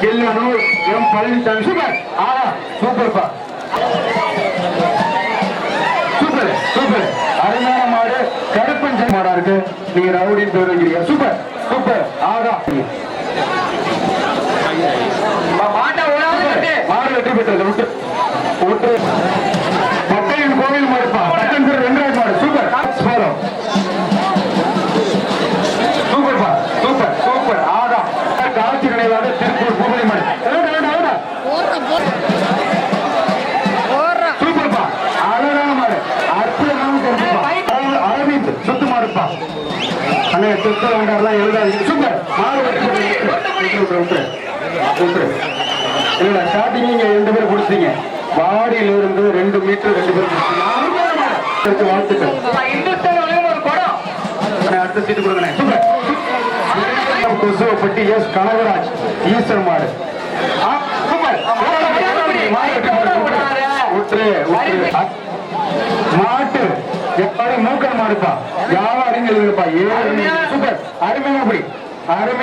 Killanur M Palanisamy. Super. ஆஹா சூப்பர்ப்பா. Super super. அருமையான மாடு கருப்பஞ்ச மாடா இருக்கு. நீங்க ரவுடின்னு பேர் வைக்கிறீங்க சூப்பர் சூப்பர். ஆகா மாட்டை மாடு வெற்றி பெற்றது விட்டு நினைவாக திருப்பூர் பூமணி மாடு வேண்டாம், வேண்டாம், வேண்டாம். சூப்பர்ப்பா அழகான மாடு. அற்புதமான அரவிந்த் சுத்து மாடுப்பா அண்ணே சுத்த வேண்டாம்லாம் எழுதாதீங்க. சூப்பர் மாடு இல்ல ஸ்டார்டிங் நீங்க ரெண்டு பேர் பிடிச்சீங்க பாடியில இருந்து ரெண்டு மீட்டர் ரெண்டு பேர் வாழ்த்துக்கள் அடுத்த சீட்டு கொடுங்க சூப்பர் கொசுவப்பட்டி எஸ் கனகராஜ் ஈஸ்வர் மாடு. மாட்டு. எப்படி மூக்கன் மாடுப்பா? யாரும் அறிஞர் இருப்பா ஏழு சூப்பர். அருமையான அப்படி. அருமை